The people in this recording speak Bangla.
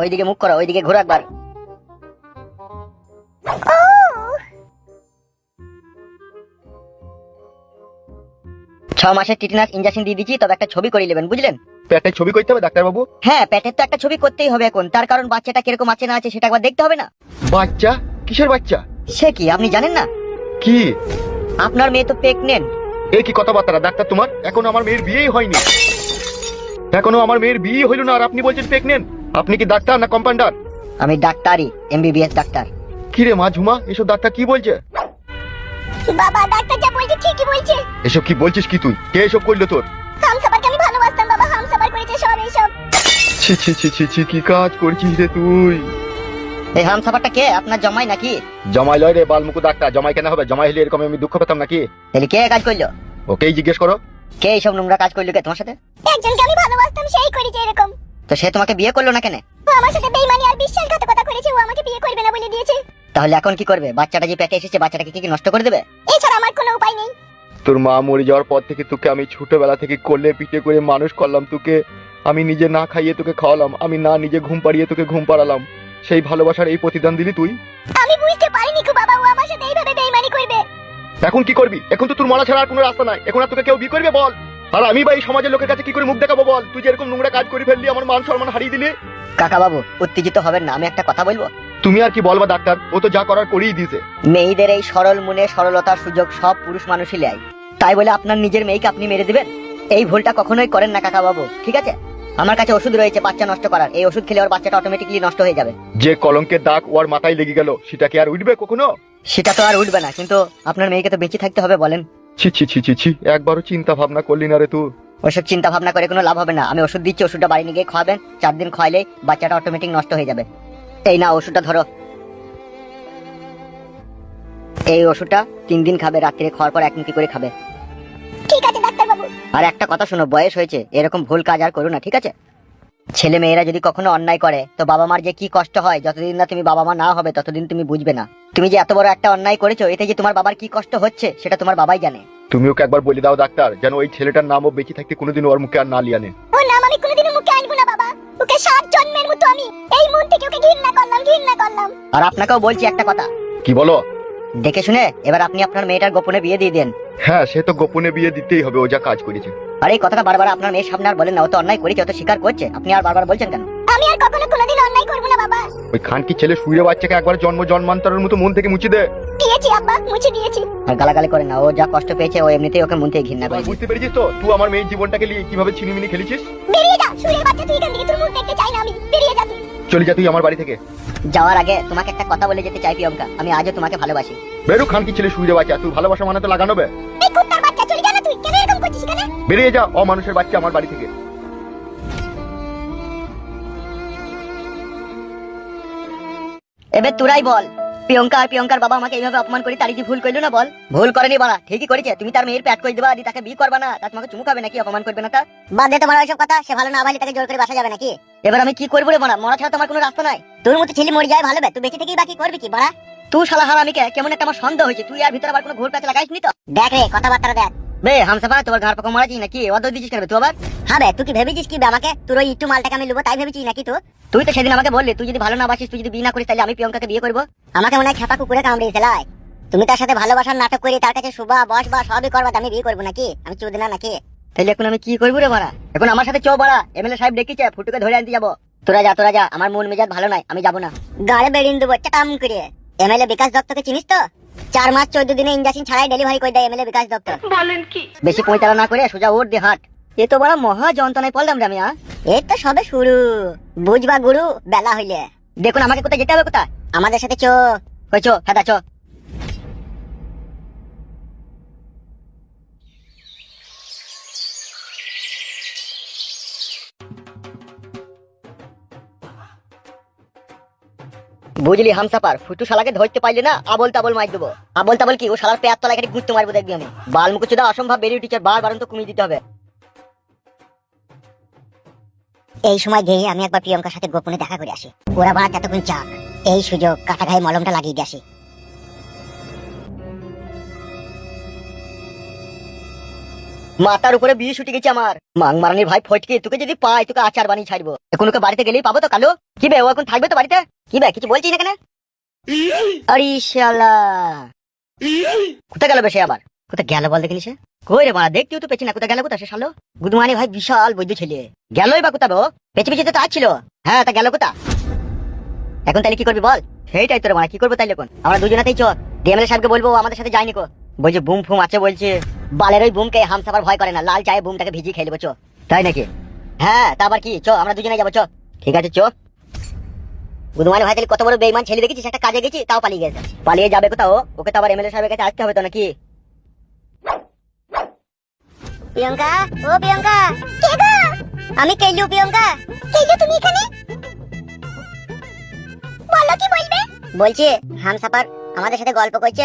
ওইদিকে মুখ করো ওইদিকে ঘুরো একবার। ছ মাসের টিটেনাস ইঞ্জেকশন দিয়ে দিচ্ছি তবে একটা ছবি করে নেবেন বুঝলেন? পেটে ছবি করতে হবে ডাক্তার বাবু হ্যাঁ পেটের তো একটা ছবি করতেই হবে এখন তার কারণ বাচ্চাটা কীরকম আছে না আছে সেটা একবার দেখতে হবে না। বাচ্চা? কিসের বাচ্চা? সে কি আপনি জানেন না? কি? আপনার মেয়ে তো প্রেগনেন্ট এই কি কথাবার্তা ডাক্তার তোমার? এখনও আমার মেয়ের বিয়েই হয়নি। এখনও আমার মেয়ের বিয়ে হইল না আর আপনি বলছেন প্রেগনেন্ট আপনি কি ডাক্তার না কম্পাউন্ডার আমি ডাক্তারই এমবিবিএস ডাক্তার। কি রে মা ঝুমা এসব ডাক্তার কি বলছে? বাবা ডাক্তার যা বলছে ঠিকই বলছে। এসব কি বলছিস কি তুই? কে এসব করল তোর? হামসাবারকে আমি ভালোবাসতাম বাবা হামসাবার করেছে সব এইসব ছি ছি ছি ছি ছি কি কাজ করছিস রে তুই? এই হামসাফারটা কে? আপনার জমাই নাকি? জমাই লয় রে বালমুকু ডাক্তার। জমাই কেন হবে? জমাই হলে এরকম আমি দুঃখ পেতাম নাকি? তাহলে কে কাজ করল? ওকেই জিজ্ঞেস করো। কে এইসব নোংরা কাজ করল কে তোমার সাথে? একজনকে আমি ভালোবাসতাম সেই করেছে এরকম। তো সে তোমাকে বিয়ে করল না কেন? ও আমার সাথে বেইমানি আর বিশ্বাসঘাতকতা করেছে ও আমাকে বিয়ে করবে না বলে দিয়েছে। তাহলে এখন কি করবে? বাচ্চাটা যে পেটে এসেছে বাচ্চাটাকে কি কি নষ্ট করে দেবে? এছাড়া আমার কোনো উপায় নেই। তোর মা মরে যাওয়ার পর থেকে তোকে আমি ছোটবেলা থেকে কোলে পিঠে করে মানুষ করলাম তোকে। আমি নিজে না খাইয়ে তোকে খাওয়ালাম আমি না নিজে ঘুম পাড়িয়ে তোকে ঘুম পাড়ালাম। সেই ভালোবাসার এই প্রতিদান দিলি তুই? আমি বুঝতে পারিনি কো বাবা ও আমার সাথে এইভাবে বেইমানি করবে। এখন কি করবি? এখন তো তোর মারা ছাড়া আর কোনো রাস্তা নাই। এখন আর তোকে কেউ বিয়ে করবে বল? আর আমি বা এই সমাজের লোকের কাছে কি করে মুখ দেখাবো বল? তুই যেরকম নোংরা কাজ করে ফেললি আমার মান সম্মান হারিয়ে দিলি। কাকা বাবু উত্তেজিত হবেন না আমি একটা কথা বলব? তুমি আর কি বলবা ডাক্তার? ও তো যা করার করেই দিয়েছে। মেয়েদের এই সরল মনে সরলতার সুযোগ সব পুরুষ মানুষই নেয়। তাই বলে আপনার নিজের মেয়েকে আপনি মেরে দিবেন? এই ভুলটা কখনোই করেন না কাকা বাবু ঠিক আছে? আমার কাছে ওষুধ রয়েছে বাচ্চা নষ্ট করার। এই ওষুধ খেলে ওর বাচ্চাটা অটোমেটিকলি নষ্ট হয়ে যাবে। যে কলঙ্কের দাগ ওর মাথায় লেগে গেল সেটা কি আর উঠবে কখনো? সেটা তো আর উঠবে না কিন্তু আপনার মেয়েকে তো বেঁচে থাকতে হবে বলেন। ছি ছি ছি ছি ছি একবারও চিন্তা ভাবনা করলি না রে তুই। ওসব চিন্তা ভাবনা করে কোনো লাভ হবে না। আমি ওষুধ দিচ্ছি ওষুধটা বাড়ি নিয়ে গিয়ে খাওয়াবেন। চার দিন খাওয়াইলেই বাচ্চাটা অটোমেটিক নষ্ট হয়ে যাবে। এই না ওষুধটা ধরো। এই ওষুধটা তিন দিন খাবে রাত্রে খাওয়ার পর এক মুখি করে খাবে। ঠিক আছে ডাক্তার বাবু আর একটা কথা শোনো বয়স হয়েছে এরকম ভুল কাজ আর করো না ঠিক আছে? ছেলে মেয়েরা যদি কখনো অন্যায় করে তো বাবা মার যে কি কষ্ট হয় যতদিন না তুমি বাবা মা না হবে ততদিন তুমি বুঝবে না। তুমি যে এত বড় একটা অন্যায় করেছ এতে যে তোমার বাবার কি কষ্ট হচ্ছে সেটা তোমার বাবাই জানে। তুমি ওকে একবার বলে দাও ডাক্তার যেন ওই ছেলেটার নামও বেঁচে থাকতে কোনোদিন ওর মুখে আর না লিয়ানে ও নাম আমি কোনোদিনও মুখে আনব না বাবা। ওকে সাত জন্মের মতো আমি। এই মন থেকে ওকে ঘৃণা করলাম ঘৃণা করলাম? আর আপনাকেও বলছি একটা কথা। কি বলো? দেখে শুনে এবার আপনি আপনার মেয়েটার গোপনে বিয়ে দিয়ে দেন। হ্যাঁ সে তো গোপনে বিয়ে দিতেই হবে ও যা কাজ করেছে। আর এই কথাটা বারবার আপনার মেয়ের সামনে আর বলেন না ও তো অন্যায় করেছে ও তো স্বীকার করছে। আপনি আর বারবার বলছেন কেন? আমি আর কখনো কোনোদিন অন্যায় করব না বাবা। ওই খানকি ছেলে শুয়ে বাচ্চাকে একবার জন্ম জন্মান্তরের মতো মন থেকে মুছে দে। দিয়েছি আব্বা মুছে দিয়েছি। আর গালাগালি করে না ও যা কষ্ট পেয়েছে ও এমনিতেই ওকে মন থেকে ঘৃণা করে। বুঝতে পেরেছিস তো? তুই আমার মেয়ের জীবনটাকে নিয়ে কীভাবে ছিনিমিনি খেলেছিস? বেরিয়ে যা শুয়ে বাচ্চা তুই এখান থেকে তোর মুখ দেখতে চাই না আমি। বেরিয়ে যা তুই। চলে যা তুই আমার বাড়ি থেকে। যাওয়ার আগে তোমাকে একটা কথা বলে যেতে চাই প্রিয়ঙ্কা। আমি আজও তোমাকে ভালোবাসি। বেরো খানকি ছেলে শুয়ে বাচ্চা তুই ভালোবাসা মানে তো লাগানো বেরিয়ে যা ও মানুষের বাচ্চা আমার বাড়ি থেকে। এবার তোরাই বল প্রিয়ঙ্কা আর প্রিয়ঙ্কার বাবা আমাকে এইভাবে অপমান করে তারি কি ভুল করল না বল? ভুল করেনি বলা ঠিকই করেছে তুমি তার মেয়ের প্যাট করে দেবা দি তাকে বিয়ে করবা না তা তোমাকে চুমু খাবে নাকি অপমান করবে না তা? বাদ দে তোমার ওইসব কথা সে ভালো না ভালো তাকে জোর করে বাসা যাবে নাকি? এবার আমি কি করব রে মারা মরা ছাড়া তোমার কোনো রাস্তা নাই। তোর মতো ছেলে মরে যায় ভালো বে তুই বেঁচে থেকেই বাকি করবি কি বড়া? তুই শালা হারামিকে কেমন একটা আমার সন্দেহ হয়েছে তুই আর ভিতরে আবার কোনো ঘোর প্যাচ লাগাইস নি তো? দেখ রে কথাবার্তা দেখ। বে হামসাফা তোমার ঘর পাকা মারাছি নাকি? অদ দিছিস কেন তুই আবার? হ্যাঁ বে তুই কি ভেবেছিস কি আমাকে? তোর ওই একটু মালটাকে আমি লুবো তাই ভেবেছিস নাকি তুই তুই তো সেদিন আমাকে বললি তুই যদি ভালো না বাসিস তুই যদি বিয়ে না করিস তাহলে আমি প্রিয়ঙ্কাকে বিয়ে করব। আমাকে মনে হয় খেপা কুকুরে কামড়িয়েছে লাই। তুমি তার সাথে ভালোবাসার নাটক করে তার কাছে শুভা বস বা সবই করবা আমি বিয়ে করব নাকি? আমি চুদ না নাকি? তাহলে এখন আমি কি করব রে মারা এখন আমার সাথে চো বাড়া এমএলএ সাহেব ডেকেছে ফুটুকে ধরে আনতে যাব। তোরা যা তোরা যা আমার মন মেজাজ ভালো নাই আমি যাব না। গাড়ে বেরিয়ে দেবো চাটাম করে। এমএলএ বিকাশ দত্তকে চিনিস তো? চার মাস চোদ্দ দিনে ইঞ্জেকশন ছাড়াই ডেলিভারি করে দেয় এমএলএ বিকাশ দপ্তর। বলেন কি? বেশি পরিচালনা করে সোজা ওর দে হাট। এ তো বড় মহা যন্ত্রণায় পড়লাম রে আমি? এই তো সবে শুরু। বুঝবা গুরু বেলা হইলে। দেখুন আমাকে কোথায় যেতে হবে কোথায়? আমাদের সাথে চো। হয়েছো হ্যাঁ চো। বুঝলি হামসাপার ফুটু শালাকে ধরতে পারলে না আবল তাবল মার দেবো। আবল তাবল কি? ও শালার পেয়ার তলায় খালি গুঁতো মারবো দেখবি আমি। বাল মুকুচুদা অসম্ভব বেরিয়ে টিচার বার বারণ তো কমিয়ে দিতে হবে। এই সময় গিয়ে আমি একবার প্রিয়ঙ্কার সাথে গোপনে দেখা করে আসি। ওরা বাড়া এতক্ষণ চাক, এই সুযোগ কাটা গায়ে মলমটা লাগিয়ে দিয়ে আসি। মাথার উপরে বিয়ে উঠে গেছে আমার। মাং মারানির ভাই ফটকে তোকে যদি পাই, তোকে আচার বানিয়ে ছাড়বো। এখন ওকে বাড়িতে গেলেই পাবো তো, কালো? কি বে, ও এখন থাকবে তো বাড়িতে? কি বে, কিছু বলছিস না কেন? কোথায় গেল বেশি আবার? কোথায় গেল বল দেখিনি সে? কই রে মারা দেখতেও তো পেছি না, কোথায় গেল কোথায় সে শালো? গুদমানি ভাই বিশাল বৈদ্য ছেলে। গেলই বা কোথাও পেছে পেছে তো আসছিল হ্যাঁ তা গেল কোথা এখন তাহলে কি করবি বল? সেইটাই তোর মারা কি করব তাইলে এখন? আমরা দুজনাতেই চ ডিএমএল সাহেবকে বলব আমাদের সাথে যায়নি কো। বলছে বুম ফুম আছে বলছে বালের ওই বুমকে হামসাফার ভয় করে না লাল চায়ে বুমটাকে ভিজিয়ে খেয়ে নেব চ। তাই নাকি? হ্যাঁ তা আবার কি? চ আমরা দুজনে যাব চ। ঠিক আছে চ। বুধমানি ভাই তাহলে কত বড় বেইমান ছেলে দেখেছিস? একটা কাজে গেছি তাও পালিয়ে গেছে। পালিয়ে যাবে কোথাও? ওকে তো আবার এমএলএ সাহেবের কাছে আসতে হবে তো নাকি? প্রিয়ঙ্কা ও প্রিয়ঙ্কা। কে গো? আমি কেলু প্রিয়ঙ্কা। কেলু তুমি এখানে? বলো কি বলবে? বলছি হামসাফার আমাদের সাথে গল্প করছে।